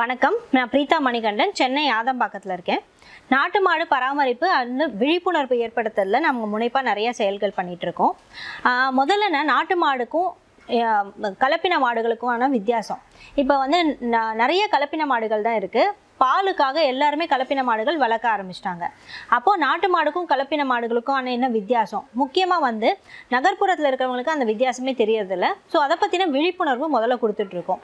வணக்கம். நான் பிரீதா மணிகண்டன் சென்னை ஆதம்பாக்கத்தில் இருக்கேன். நாட்டு மாடு பராமரிப்பு அந்த விழிப்புணர்வு ஏற்படுத்துறதுல நம்ம முனைப்பாக நிறைய செயல்கள் பண்ணிகிட்ருக்கோம் முதல்ல நான் நாட்டு மாடுக்கும் கலப்பின கலப்பின மாடுகளுக்குமான வித்தியாசம். இப்போ வந்து நிறைய கலப்பின மாடுகள் தான் இருக்குது பாலுக்காக எல்லாருமே கலப்பின மாடுகள் வளர்க்க ஆரம்பிச்சிட்டாங்க. அப்போது நாட்டு மாடுக்கும் கலப்பின மாடுகளுக்கும் ஆன என்ன வித்தியாசம்? முக்கியமாக வந்து நகர்ப்புறத்தில் இருக்கிறவங்களுக்கு அந்த வித்தியாசமே தெரியறதில்ல. ஸோ அதை பற்றின விழிப்புணர்வு முதல்ல கொடுத்துட்ருக்கோம்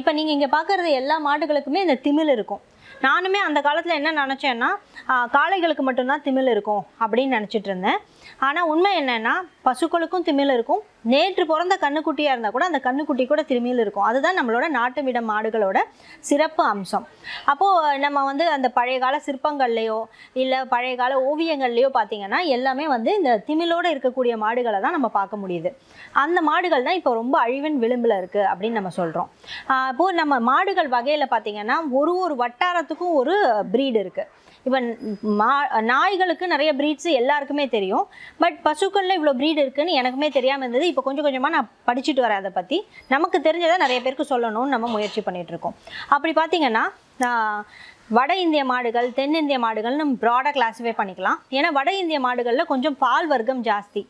இப்போ நீங்கள் இங்கே பார்க்குறது எல்லா மாடுகளுக்குமே இந்த திமில் இருக்கும். நானுமே அந்த காலத்தில் என்ன நினச்சேன்னா காளைகளுக்கு மட்டும்தான் திமில் இருக்கும் அப்படின்னு நினச்சிட்டு இருந்தேன். ஆனால் உண்மை என்னென்னா பசுக்களுக்கும் திமில் இருக்கும். நேற்று பிறந்த கண்ணுக்குட்டியாக இருந்தால் கூட அந்த கண்ணுக்குட்டி கூட திமில் இருக்கும். அதுதான் நம்மளோட நாட்டு விட மாடுகளோட சிறப்பு அம்சம். அப்போது நம்ம வந்து அந்த பழைய கால சிற்பங்கள்லையோ இல்லை பழைய கால ஓவியங்கள்லையோ பார்த்தீங்கன்னா எல்லாமே வந்து இந்த திமிழோடு இருக்கக்கூடிய மாடுகளை தான் நம்ம பார்க்க முடியுது. அந்த மாடுகள் தான் இப்போ ரொம்ப அழிவின் விளிம்பில் இருக்குது அப்படின்னு நம்ம சொல்கிறோம் இப்போது நம்ம மாடுகள் வகையில் பார்த்தீங்கன்னா ஒரு ஒரு எல்லாத்துக்கும் ஒரு ப்ரீடு இருக்குது இப்போ மா நாய்களுக்கு நிறைய ப்ரீட்ஸ் எல்லாருக்குமே தெரியும். பட் பசுக்களில் இவ்வளோ ப்ரீட் இருக்குன்னு எனக்குமே தெரியாமல் இருந்தது. இப்போ கொஞ்சம் கொஞ்சமாக நான் படிச்சுட்டு வரேன் அதை பற்றி நமக்கு தெரிஞ்சதை நிறைய பேருக்கு சொல்லணும்னு நம்ம முயற்சி பண்ணிட்டு இருக்கோம். அப்படி பார்த்தீங்கன்னா வட இந்திய மாடுகள் தென்னிந்திய மாடுகள் நம்ம ப்ராடாக கிளாஸிஃபை பண்ணிக்கலாம். ஏன்னா வட இந்திய மாடுகளில் கொஞ்சம் பால் வர்க்கம் ஜாஸ்தி.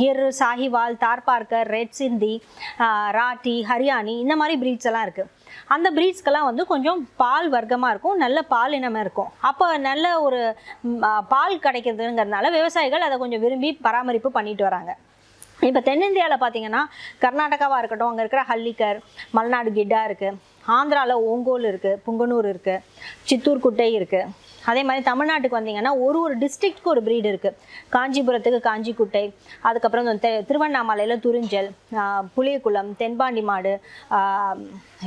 கிர் சாஹிவால் தார்பார்க்கர் ரெட் சிந்தி ராட்டி ஹரியானி இந்த மாதிரி ப்ரீட்ஸ் எல்லாம் இருக்குது அந்த ப்ரீட்ஸ்க்கெல்லாம் வந்து கொஞ்சம் பால் வர்க்கமாக இருக்கும் நல்ல பால் இனமாக இருக்கும். அப்போ நல்ல ஒரு பால் கிடைக்கிறதுங்கிறதுனால விவசாயிகள் அதை கொஞ்சம் விரும்பி பராமரிப்பு பண்ணிட்டு வராங்க. இப்போ தென்னிந்தியாவில் பார்த்தீங்கன்னா கர்நாடகாவாக இருக்கட்டும் அங்கே இருக்கிற ஹல்லிக்கர் மல்நாடு கிட்டா இருக்குது ஆந்திராவில் ஓங்கோல் இருக்குது புங்கனூர் இருக்குது சித்தூர் குட்டை இருக்குது அதே மாதிரி தமிழ்நாட்டுக்கு வந்தீங்கன்னா ஒரு ஒரு டிஸ்ட்ரிக்ட்க்கு ஒரு ப்ரீடு இருக்குது காஞ்சிபுரத்துக்கு காஞ்சிக்குட்டை அதுக்கப்புறம் இந்த தெ- திருவண்ணாமலையில் துறிஞ்சல் புளியகுளம் தென்பாண்டி மாடு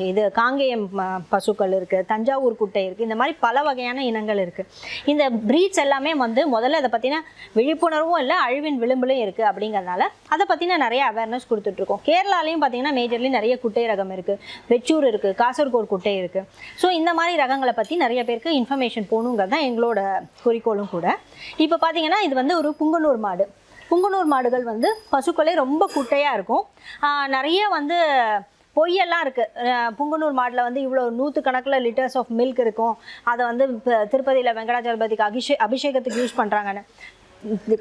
இது காங்கேயம் பசுக்கள் இருக்குது தஞ்சாவூர் குட்டை இருக்குது இந்த மாதிரி பல வகையான இனங்கள் இருக்குது இந்த ப்ரீட்ஸ் எல்லாமே வந்து முதல்ல அதை பற்றின விழிப்புணர்வும் இல்லை அழிவின் விளிம்புலையும் இருக்குது அப்படிங்கிறதுனால அதை பற்றின நிறைய அவேர்னஸ் கொடுத்துட்ருக்கோம். கேரளாலையும் பார்த்தீங்கன்னா மேஜர்லி நிறைய குட்டை ரகம் இருக்குது வெச்சூர் இருக்குது காசர்கோடு குட்டை இருக்குது ஸோ இந்த மாதிரி ரகங்களை பற்றி நிறைய பேருக்கு இன்ஃபர்மேஷன் போகணுங்க தான் எங்களோட குறிக்கோளும் கூட. இப்போ பார்த்தீங்கன்னா இது வந்து ஒரு புங்கனூர் மாடு. புங்கனூர் மாடுகள் வந்து பசுக்களே ரொம்ப குட்டையாக இருக்கும். நிறைய வந்து பொய்யெல்லாம் இருக்குது புங்கனூர் மாடில் வந்து இவ்வளோ நூற்றுக்கணக்கில் லிட்டர்ஸ் ஆஃப் மில்க் இருக்கும். அதை வந்து திருப்பதியில் வெங்கடாச்சலபதிக்கு அபிஷே அபிஷேகத்துக்கு யூஸ் பண்ணுறாங்கன்னு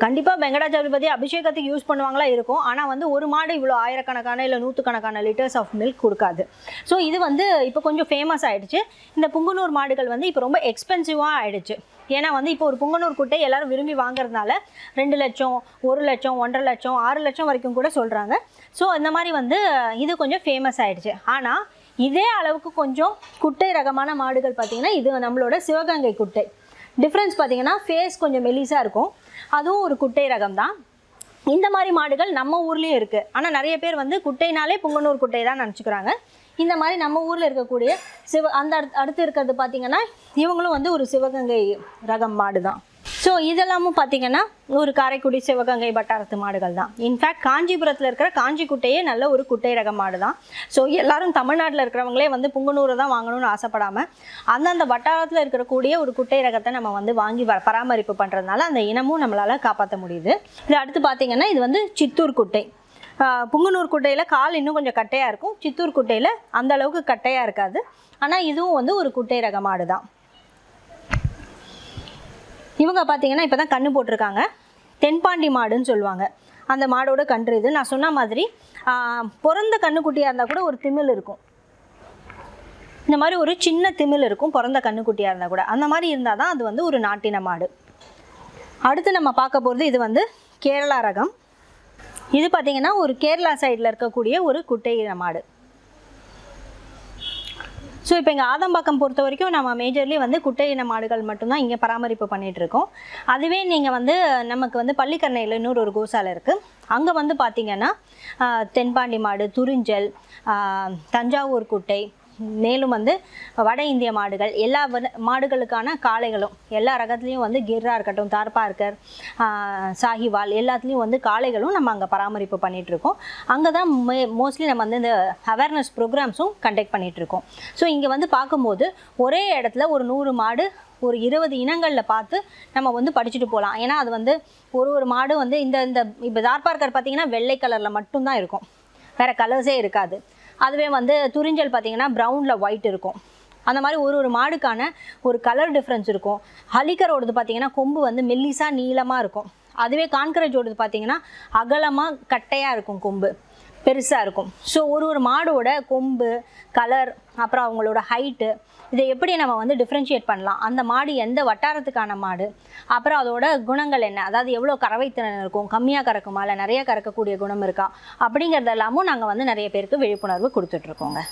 கண்டிப்பாக வெங்கடாச்சலபதி அபிஷேகத்துக்கு யூஸ் பண்ணுவாங்களா இருக்கும். ஆனால் வந்து ஒரு மாடு இவ்வளோ ஆயிரக்கணக்கான இல்லை நூற்றுக்கணக்கான லிட்டர்ஸ் ஆஃப் மில்க் கொடுக்காது. ஸோ இது வந்து இப்போ கொஞ்சம் ஃபேமஸ் ஆகிடுச்சு இந்த புங்குனூர் மாடுகள் வந்து இப்போ ரொம்ப எக்ஸ்பென்சிவாக ஆகிடுச்சு ஏன்னா வந்து இப்போ ஒரு புங்கனூர் குட்டை எல்லாரும் விரும்பி வாங்குறதுனால ரெண்டு லட்சம் ஒரு லட்சம் ஒன்றரை லட்சம் ஆறு லட்சம் வரைக்கும் கூட சொல்கிறாங்க ஸோ இந்த மாதிரி வந்து இது கொஞ்சம் ஃபேமஸ் ஆகிடுச்சு ஆனால் இதே அளவுக்கு கொஞ்சம் குட்டை ரகமான மாடுகள் பார்த்திங்கன்னா இது நம்மளோட சிவகங்கை குட்டை. டிஃப்ரென்ஸ் பார்த்தீங்கன்னா ஃபேஸ் கொஞ்சம் மெலிசாக இருக்கும். அதுவும் ஒரு குட்டை ரகம் தான். இந்த மாதிரி மாடுகள் நம்ம ஊர்லேயும் இருக்குது ஆனால் நிறைய பேர் வந்து குட்டைனாலே புங்கனூர் குட்டை தான் நினச்சிக்கிறாங்க. இந்த மாதிரி நம்ம ஊரில் இருக்கக்கூடிய சிவ அந்த அடுத்து அடுத்து இருக்கிறது பார்த்திங்கன்னா இவங்களும் வந்து ஒரு சிவகங்கை ரகம் மாடு தான் ஸோ இதெல்லாமும் பார்த்தீங்கன்னா ஒரு காரைக்குடி சிவகங்கை வட்டாரத்து மாடுகள் தான். இன்ஃபேக்ட் காஞ்சிபுரத்தில் இருக்கிற காஞ்சி குட்டையே நல்ல ஒரு குட்டை ரக மாடு தான். ஸோ எல்லாரும் தமிழ்நாட்டில் இருக்கிறவங்களே வந்து புங்கனூரை தான் வாங்கணும்னு ஆசைப்படாமல் அந்தந்த வட்டாரத்தில் இருக்கக்கூடிய ஒரு குட்டை ரகத்தை நம்ம வந்து வாங்கி பராமரிப்பு பண்ணுறதுனால அந்த இனமும் நம்மளால் காப்பாற்ற முடியுது. இது அடுத்து பார்த்தீங்கன்னா இது வந்து சித்தூர் குட்டை. புங்கனூர் குட்டையில் கால் இன்னும் கொஞ்சம் கட்டையாக இருக்கும். சித்தூர் குட்டையில் அந்த அளவுக்கு கட்டையாக இருக்காது. ஆனால் இதுவும் வந்து ஒரு குட்டை ரக மாடு தான். இவங்க பார்த்தீங்கன்னா இப்போ தான் கண்ணு போட்டிருக்காங்க. தென்பாண்டி மாடுன்னு சொல்லுவாங்க. அந்த மாடோட கன்று இது. நான் சொன்ன மாதிரி பிறந்த கண்ணுக்குட்டியாக இருந்தால் கூட ஒரு திமில் இருக்கும். இந்த மாதிரி ஒரு சின்ன திமில் இருக்கும் பிறந்த கண்ணுக்குட்டியாக இருந்தால் கூட. அந்த மாதிரி இருந்தால் தான் அது வந்து ஒரு நாட்டின மாடு. அடுத்து நம்ம பார்க்க போகிறது இது வந்து கேரளா ரகம். இது பார்த்தீங்கன்னா ஒரு கேரளா சைடில் இருக்கக்கூடிய ஒரு குட்டை மாடு. ஸோ இப்போ எங்கள் ஆதம்பாக்கம் பொறுத்த வரைக்கும் நம்ம மேஜர்லி வந்து குட்டை இன மாடுகள் மட்டும்தான் இங்கே பராமரிப்பு பண்ணிட்டு இருக்கோம் அதுவே நீங்கள் வந்து நமக்கு வந்து பள்ளிக்கரணையில் இன்னொரு ஒரு கோசாலை இருக்குது அங்கே வந்து பார்த்திங்கன்னா தென்பாண்டி மாடு துறிஞ்சல் தஞ்சாவூர் குட்டை மேலும் வந்து வட இந்திய மாடுகள் எல்லா மாடுகளுக்கான காளைகளும் எல்லா ரகத்துலேயும் வந்து கிர்ரா இருக்கட்டும் தார்பார்க்கர் சாஹிவால் எல்லாத்துலேயும் வந்து காளைகளும் நம்ம அங்கே பராமரிப்பு பண்ணிகிட்ருக்கோம் அங்கே தான் மே மோஸ்ட்லி நம்ம வந்து இந்த அவேர்னஸ் ப்ரோக்ராம்ஸும் கண்டக்ட் பண்ணிகிட்ருக்கோம் ஸோ இங்கே வந்து பார்க்கும்போது ஒரே இடத்துல ஒரு நூறு மாடு ஒரு இருபது இனங்களில் பார்த்து நம்ம வந்து படிச்சுட்டு போகலாம் ஏன்னா அது வந்து ஒரு ஒரு மாடு வந்து இந்த இந்த இப்போ தார்பார்க்கர் பார்த்தீங்கன்னா வெள்ளை கலரில் மட்டும்தான் இருக்கும். வேறு கலர்ஸே இருக்காது. அதுவே வந்து துரிஞ்சல் பார்த்தீங்கன்னா ப்ரௌனில் ஒயிட் இருக்கும். அந்த மாதிரி ஒரு ஒரு மாடுக்கான ஒரு கலர் டிஃப்ரென்ஸ் இருக்கும். ஹலிக்கரோடது பார்த்தீங்கன்னா கொம்பு வந்து மெல்லிசாக நீளமாக இருக்கும். அதுவே கான்கரேஜோடது பார்த்தீங்கன்னா அகலமாக கட்டையாக இருக்கும் கொம்பு. பெருசாக இருக்கும். ஸோ ஒரு ஒரு மாடோட கொம்பு கலர் அப்புறம் அவங்களோட ஹைட்டு இதை எப்படி நம்ம வந்து டிஃப்ரென்ஷியேட் பண்ணலாம்? அந்த மாடு எந்த வட்டாரத்துக்கான மாடு? அப்புறம் அதோட குணங்கள் என்ன? அதாவது எவ்வளோ கறவைத்திறன் இருக்கும்? கம்மியாக கறக்குமா? இல்லை நிறைய கறக்கக்கூடிய குணம் இருக்கா? அப்படிங்கிறதெல்லாமும் நாங்கள் வந்து நிறைய பேருக்கு விழிப்புணர்வு கொடுத்துட்ருக்கோங்க